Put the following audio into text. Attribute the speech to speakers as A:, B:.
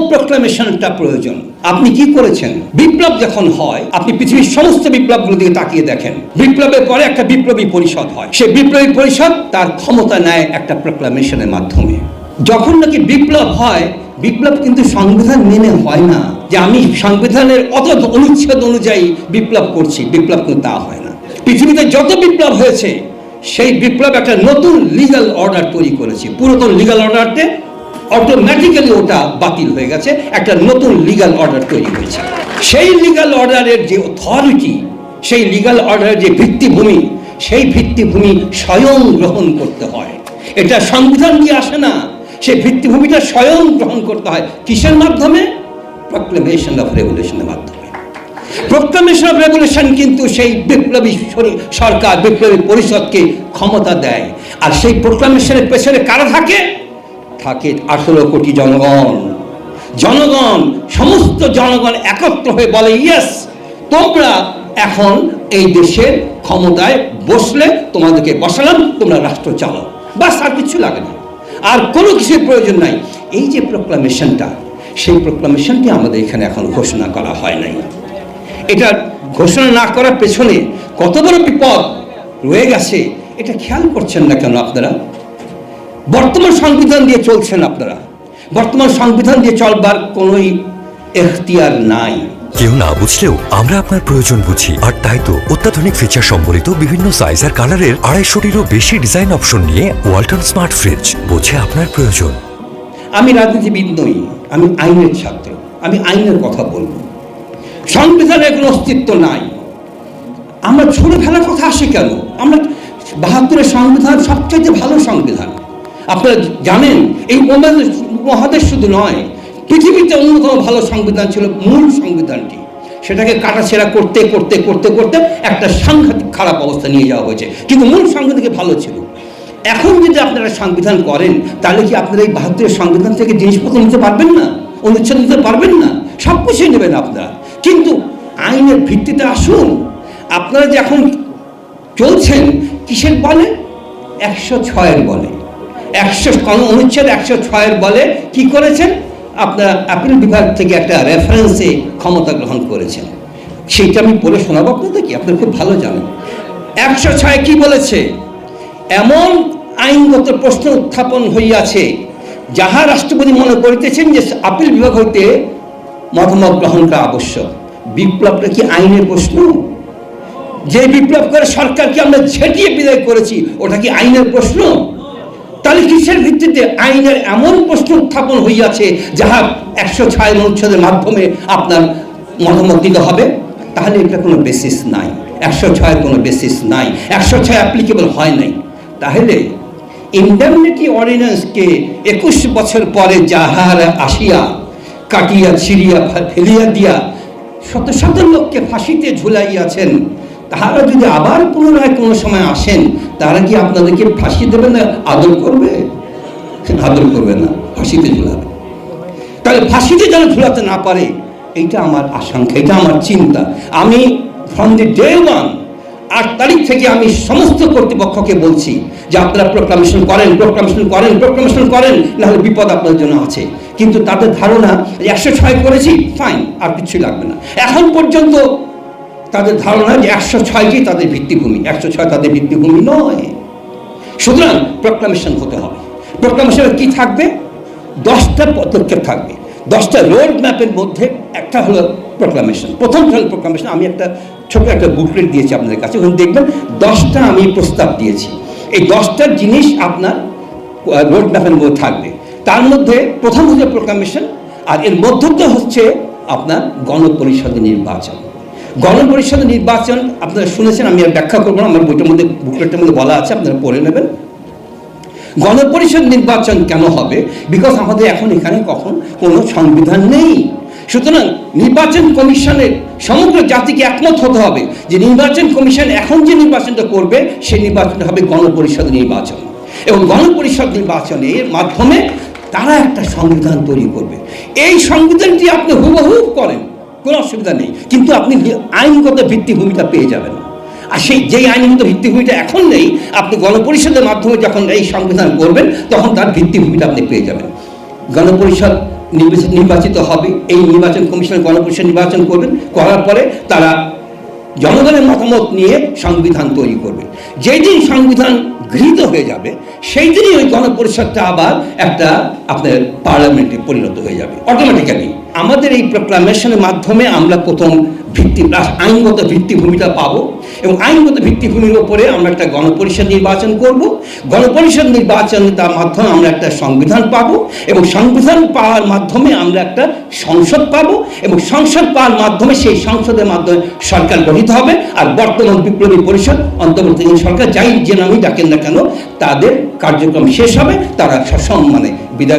A: প্রোক্লামেশনটা প্রয়োজন। আপনি কি করেছেন? বিপ্লব যখন হয়, আপনি পৃথিবীর সমস্ত বিপ্লবগুলো দিকে তাকিয়ে দেখেন। বিপ্লবের পরে একটা বিপ্লবী পরিষদ হয়। সেই বিপ্লবী পরিষদ তার ক্ষমতা নেয় একটা প্রোক্লামেশনের মাধ্যমে। যখন নাকি বিপ্লব হয়, বিপ্লব কিন্তু সংবিধান মেনে হয় না যে আমি সংবিধানের অত অনুচ্ছেদ অনুযায়ী বিপ্লব করছি। বিপ্লব কিন্তু তা হয় না। পৃথিবীতে যত বিপ্লব হয়েছে, সেই বিপ্লব একটা নতুন লিগ্যাল অর্ডার তৈরি করেছে। পুরাতন লিগ্যাল অর্ডারতে অটোমেটিক্যালি ওটা বাতিল হয়ে গেছে। একটা নতুন লিগাল অর্ডার তৈরি হয়েছে। সেই লিগ্যাল অর্ডারের যে অথরিটি সেই লিগ্যাল অর্ডারের যে ভিত্তিভূমি, সেই ভিত্তিভূমি স্বয়ং গ্রহণ করতে হয়। এটা সংবিধান দিয়ে আসে না। সেই ভিত্তিভূমিটা স্বয়ং গ্রহণ করতে হয় কিসের মাধ্যমে? প্রক্লেমেশন অফ রেগুলেশনের মাধ্যমে। প্রোক্লামেশন অফ রেগুলেশন কিন্তু সেই বিপ্লবী সরকার, বিপ্লবী পরিষদকে ক্ষমতা দেয়। আর সেই প্রোক্লামেশনের পেছনে কারা থাকে? থাকে আঠেরো কোটি জনগণ। জনগণ, সমস্ত জনগণ একত্র হয়ে বলে ইয়েস তোমরা এখন এই দেশের ক্ষমতায় বসলে তোমাদেরকে বসালাম, তোমরা রাষ্ট্র চালাও। বাস, আর কিছু লাগে না। আর কোনো কিছুর প্রয়োজন নাই। এই যে প্রোক্লামেশনটা সেই প্রোক্লামেশনটি আমাদের এখানে এখন ঘোষণা করা হয় নাই। এটা ঘোষণা না করার পেছনে কত বড় বিপদ রয়ে গেছে, এটা খেয়াল করছেন না কেন আপনারা? বর্তমান সংবিধান দিয়ে চলছেন আপনারা। বর্তমান সংবিধান দিয়ে চলবার কোনোই এখতিয়ার নাই।
B: কেউ না বুঝলেও আমরা আপনার প্রয়োজন বুঝি। আর তাই তো অত্যাধুনিক ফিচার সম্বলিত বিভিন্ন সাইজ আর কালারের আড়াইশোটিরও বেশি ডিজাইন অপশন নিয়ে ওয়ালটন স্মার্ট ফ্রিজ বোঝে আপনার প্রয়োজন।
A: আমি রাজনীতিবিদ নই আমি আইনের ছাত্র আমি আইনের কথা বলব। সংবিধানের কোনো অস্তিত্ব নাই। আমরা ছুড়ে ফেলার কথা আসে কেন? আমরা বাহাত্তরের সংবিধান সবচাইতে ভালো সংবিধান। আপনারা জানেন, এই মহাদেশ শুধু নয়, পৃথিবীতে অন্যতম ভালো সংবিধান ছিল মূল সংবিধানটি। সেটাকে কাটাছেড়া করতে করতে করতে করতে একটা সাংঘাতিক খারাপ অবস্থা নিয়ে যাওয়া হয়েছে। কিন্তু মূল সংবিধানকে ভালো ছিল। এখন যদি আপনারা সংবিধান করেন, তাহলে কি আপনারা এই বাহাত্তরের সংবিধান থেকে জিনিসপত্র নিতে পারবেন না? অনুচ্ছেদ নিতে পারবেন না? সব কিছুই নেবেন আপনারা। কিন্তু আইনের ভিত্তিতে আসুন, আপনারা যে এখন চলছেন, কিসের বলে? একশো ছয়ের বলে। একশো অনুচ্ছেদ একশো ছয়ের বলে কি করেছেন? আপনারা আপিল বিভাগ থেকে একটা রেফারেন্সে ক্ষমতা গ্রহণ করেছেন। সেইটা আমি পড়ে শোনাবো, আপনাদের কি? আপনারা খুব ভালো জানেন। একশো ছয় কি বলেছে? এমন আইনগত প্রশ্ন উত্থাপন হইয়াছে, যাহা রাষ্ট্রপতি মনে করিতেছেন যে আপিল বিভাগ হইতে মতামত গ্রহণ করা আবশ্যক। বিপ্লবটা কি আইনের প্রশ্ন? যে বিপ্লব করে সরকারকে আমরা ঝেঁটিয়ে বিদায় করেছি, ওটা কি আইনের প্রশ্ন? তাহলে কিসের ভিত্তিতে আইনের এমন প্রশ্ন উত্থাপন হইয়াছে যাহা একশো ছয় অনুচ্ছেদের মাধ্যমে আপনার মতামত দিতে হবে? তাহলে এটা কোনো বেসিস নাই। একশো ছয়ের কোনো বেসিস নাই। একশো ছয় অ্যাপ্লিকেবল হয় নাই। তাহলে ইন্ডেমনিটি অর্ডিন্যান্সকে একুশ বছর পরে যাহার আসিয়া, কাটিয়া, ছিড়িয়া, ফেলিয়া দিয়া শত শত লোককে ফাঁসিতে ঝুলাইয়াছেন তাহারা যদি আবার পুনরায় কোনো সময় আসেন, তারা কি আপনাদেরকে ফাঁসি দেবে না আদর করবে? আদর করবে না, ফাঁসিতে ঝুলাবে। তাহলে ফাঁসিতে যেন ঝুলাতে না পারে, এইটা আমার আশঙ্কা এটা আমার চিন্তা। আমি ফ্রম দি ডে ওয়ান আট তারিখ থেকে আমি সমস্ত কর্তৃপক্ষকে বলছি যে আপনারা প্রোক্লামেশন করেন প্রোক্লামেশন করেন প্রোক্লামেশন করেন, নাহলে বিপদ আপনার জন্য আছে। কিন্তু তাদের ধারণা একশো ছয় করেছি ফাইন আর কিছুই লাগবে না। এখন পর্যন্ত তাদের ধারণা যে একশো ছয়টি তাদের ভিত্তিভূমি, একশো ছয় তাদের ভিত্তিভূমি নয়। সুতরাং প্রোক্লামেশন হতে হবে। প্রোক্লামেশনে কি থাকবে? দশটা পদক্ষেপ থাকবে। দশটা রোড ম্যাপের মধ্যে একটা হলো প্রোক্লামেশন প্রথম হলো প্রোক্লামেশন আমি একটা ছোট একটা বুকলেট দিয়েছি আপনাদের কাছে। ওখানে দেখবেন দশটা আমি প্রস্তাব দিয়েছি। এই দশটা জিনিস আপনার রোড ম্যাপের মধ্যে থাকবে। তার মধ্যে প্রথম হচ্ছে প্রোক্লামেশন আর এর মধ্যতে হচ্ছে আপনার গণপরিষদ নির্বাচন। গণপরিষদ নির্বাচন, আপনারা শুনেছেন, আমি আর ব্যাখ্যা করব না, আমার বইটার মধ্যে বুকলেটের মধ্যে বলা আছে, আপনারা পড়ে নেবেন। গণপরিষদ নির্বাচন কেন হবে? বিকজ আমাদের এখন এখানে কখন কোনো সংবিধান নেই। সুতরাং নির্বাচন কমিশনের সমগ্র জাতিকে একমত হতে হবে যে নির্বাচন কমিশন এখন যে নির্বাচনটা করবে, সেই নির্বাচনটা হবে গণপরিষদ নির্বাচন। এবং গণপরিষদ নির্বাচনের মাধ্যমে তারা একটা সংবিধান তৈরি করবে। এই সংবিধানটি আপনি হুবহু করেন। কোনো অসুবিধা নেই। কিন্তু আপনি আইনগত ভিত্তিভূমিটা পেয়ে যাবেন। আর সেই যেই আইনগত ভিত্তিভূমিটা এখন নেই, আপনি গণপরিষদের মাধ্যমে যখন এই সংবিধান করবেন তখন তার ভিত্তিভূমিটা আপনি পেয়ে যাবেন। গণপরিষদ নির্বাচিত হবে, এই নির্বাচন কমিশনের গণপরিষদ নির্বাচন করবেন, করার পরে তারা জনগণের মতামত নিয়ে সংবিধান তৈরি করবে। যেই দিন সংবিধান গৃহীত হয়ে যাবে, সেই দিনই ওই গণপরিষদটা আবার একটা আপনার পার্লামেন্টে পরিণত হয়ে যাবে অটোমেটিক্যালি আমাদের এই প্রোক্লামেশনের মাধ্যমে আমরা প্রথম ভিত্তি, আইনগত ভিত্তিভূমিটা পাবো। আইনগত ভিত্তিভূমির ওপরে আমরা একটা গণপরিষদ নির্বাচন করব। গণপরিষদ নির্বাচন তার মাধ্যমে আমরা একটা সংবিধান পাবো এবং সংবিধান পাওয়ার মাধ্যমে আমরা একটা সংসদ পাব এবং সংসদ পাওয়ার মাধ্যমে সেই সংসদের মাধ্যমে সরকার গঠিত হবে। আর বর্তমান বিপ্লবী পরিষদ, অন্তর্বর্তীকালীন সরকার, যাই যে নামই ডাকেন না কেন, তাদের কার্যক্রম শেষ হবে, তারা সসম্মানে বিদায়